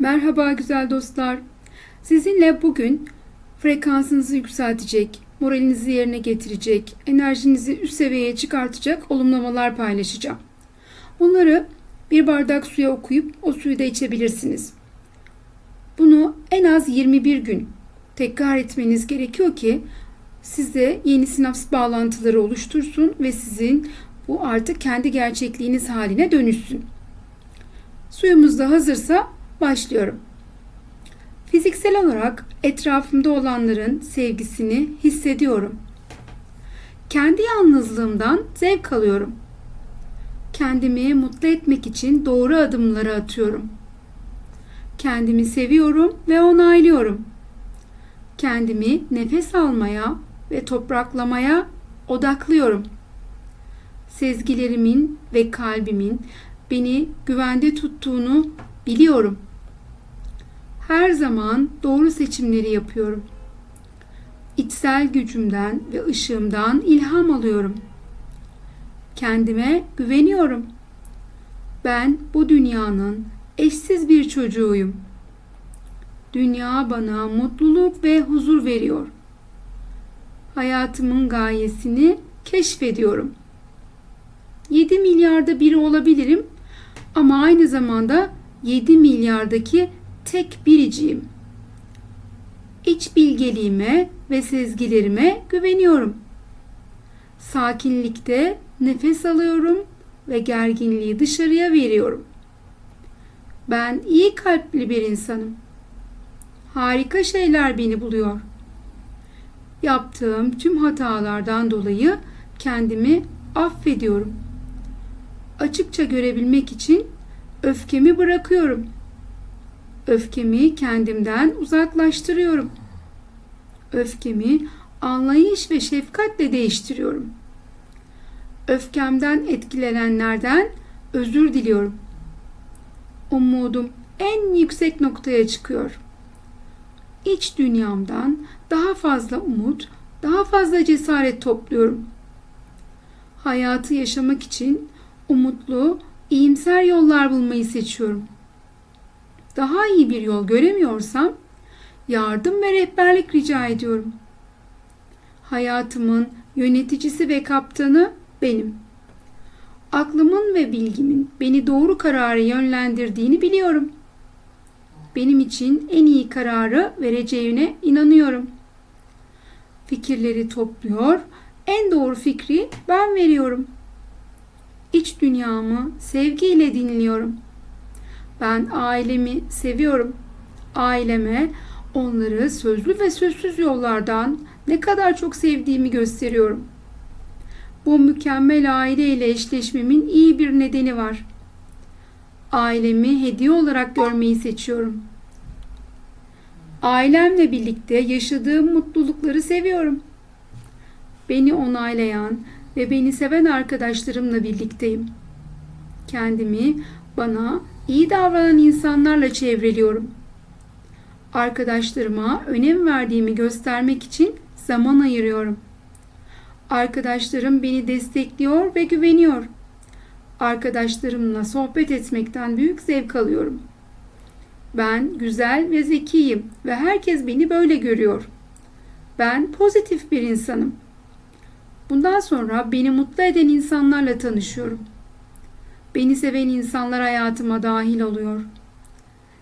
Merhaba güzel dostlar. Sizinle bugün frekansınızı yükseltecek, moralinizi yerine getirecek, enerjinizi üst seviyeye çıkartacak olumlamalar paylaşacağım. Bunları bir bardak suya okuyup o suyu da içebilirsiniz. Bunu en az 21 gün tekrar etmeniz gerekiyor ki size yeni sinaps bağlantıları oluştursun ve sizin bu artık kendi gerçekliğiniz haline dönüşsün. Suyumuz da hazırsa başlıyorum. Fiziksel olarak etrafımda olanların sevgisini hissediyorum. Kendi yalnızlığımdan zevk alıyorum. Kendimi mutlu etmek için doğru adımları atıyorum. Kendimi seviyorum ve onaylıyorum. Kendimi nefes almaya ve topraklamaya odaklıyorum. Sezgilerimin ve kalbimin beni güvende tuttuğunu biliyorum. Her zaman doğru seçimleri yapıyorum. İçsel gücümden ve ışığımdan ilham alıyorum. Kendime güveniyorum. Ben bu dünyanın eşsiz bir çocuğuyum. Dünya bana mutluluk ve huzur veriyor. Hayatımın gayesini keşfediyorum. 7 milyarda biri olabilirim ama aynı zamanda 7 milyardaki tek biriciyim. İç bilgeliğime ve sezgilerime güveniyorum. Sakinlikte nefes alıyorum ve gerginliği dışarıya veriyorum. Ben iyi kalpli bir insanım. Harika şeyler beni buluyor. Yaptığım tüm hatalardan dolayı kendimi affediyorum. Açıkça görebilmek için öfkemi bırakıyorum. Öfkemi kendimden uzaklaştırıyorum. Öfkemi anlayış ve şefkatle değiştiriyorum. Öfkemden etkilenenlerden özür diliyorum. Umudum en yüksek noktaya çıkıyor. İç dünyamdan daha fazla umut, daha fazla cesaret topluyorum. Hayatı yaşamak için umutlu, iyimser yollar bulmayı seçiyorum. Daha iyi bir yol göremiyorsam yardım ve rehberlik rica ediyorum. Hayatımın yöneticisi ve kaptanı benim. Aklımın ve bilgimin beni doğru karara yönlendirdiğini biliyorum. Benim için en iyi kararı vereceğine inanıyorum. Fikirleri topluyor, en doğru fikri ben veriyorum.'' İç dünyamı sevgiyle dinliyorum. Ben ailemi seviyorum. Aileme onları sözlü ve sözsüz yollardan ne kadar çok sevdiğimi gösteriyorum. Bu mükemmel aile ile eşleşmemin iyi bir nedeni var. Ailemi hediye olarak görmeyi seçiyorum. Ailemle birlikte yaşadığım mutlulukları seviyorum. Beni onaylayan, ve beni seven arkadaşlarımla birlikteyim. Kendimi bana iyi davranan insanlarla çevreliyorum. Arkadaşlarıma önem verdiğimi göstermek için zaman ayırıyorum. Arkadaşlarım beni destekliyor ve güveniyor. Arkadaşlarımla sohbet etmekten büyük zevk alıyorum. Ben güzel ve zekiyim ve herkes beni böyle görüyor. Ben pozitif bir insanım. Bundan sonra beni mutlu eden insanlarla tanışıyorum. Beni seven insanlar hayatıma dahil oluyor.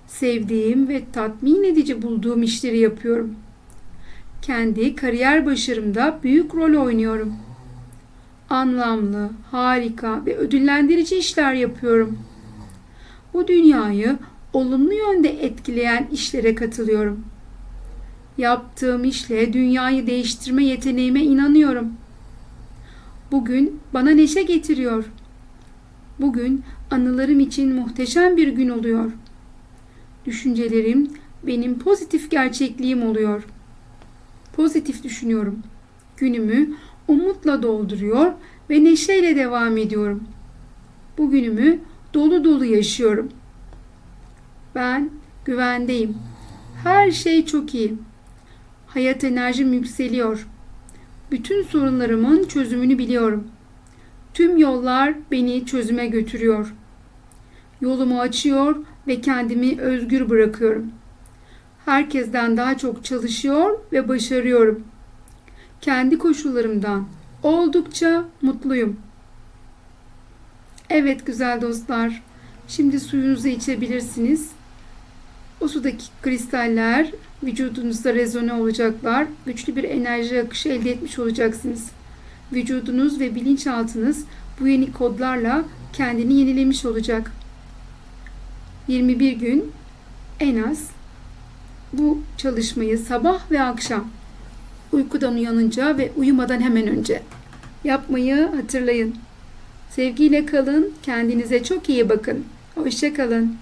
Sevdiğim ve tatmin edici bulduğum işleri yapıyorum. Kendi kariyer başarımda büyük rol oynuyorum. Anlamlı, harika ve ödüllendirici işler yapıyorum. Bu dünyayı olumlu yönde etkileyen işlere katılıyorum. Yaptığım işle dünyayı değiştirme yeteneğime inanıyorum.'' bugün bana neşe getiriyor. Bugün anılarım için muhteşem bir gün oluyor. Düşüncelerim benim pozitif gerçekliğim oluyor. Pozitif düşünüyorum. Günümü umutla dolduruyor ve neşeyle devam ediyorum. Bugünümü dolu dolu yaşıyorum. Ben güvendeyim. Her şey çok iyi. Hayat enerjim yükseliyor. Bütün sorunlarımın çözümünü biliyorum. Tüm yollar beni çözüme götürüyor. Yolumu açıyor ve kendimi özgür bırakıyorum. Herkesten daha çok çalışıyor ve başarıyorum. Kendi koşullarımdan oldukça mutluyum. Evet güzel dostlar. Şimdi suyunuzu içebilirsiniz. O sudaki kristaller vücudunuzda rezone olacaklar. Güçlü bir enerji akışı elde etmiş olacaksınız. Vücudunuz ve bilinçaltınız bu yeni kodlarla kendini yenilemiş olacak. 21 gün en az bu çalışmayı sabah ve akşam uykudan uyanınca ve uyumadan hemen önce yapmayı hatırlayın. Sevgiyle kalın, kendinize çok iyi bakın. Hoşça kalın.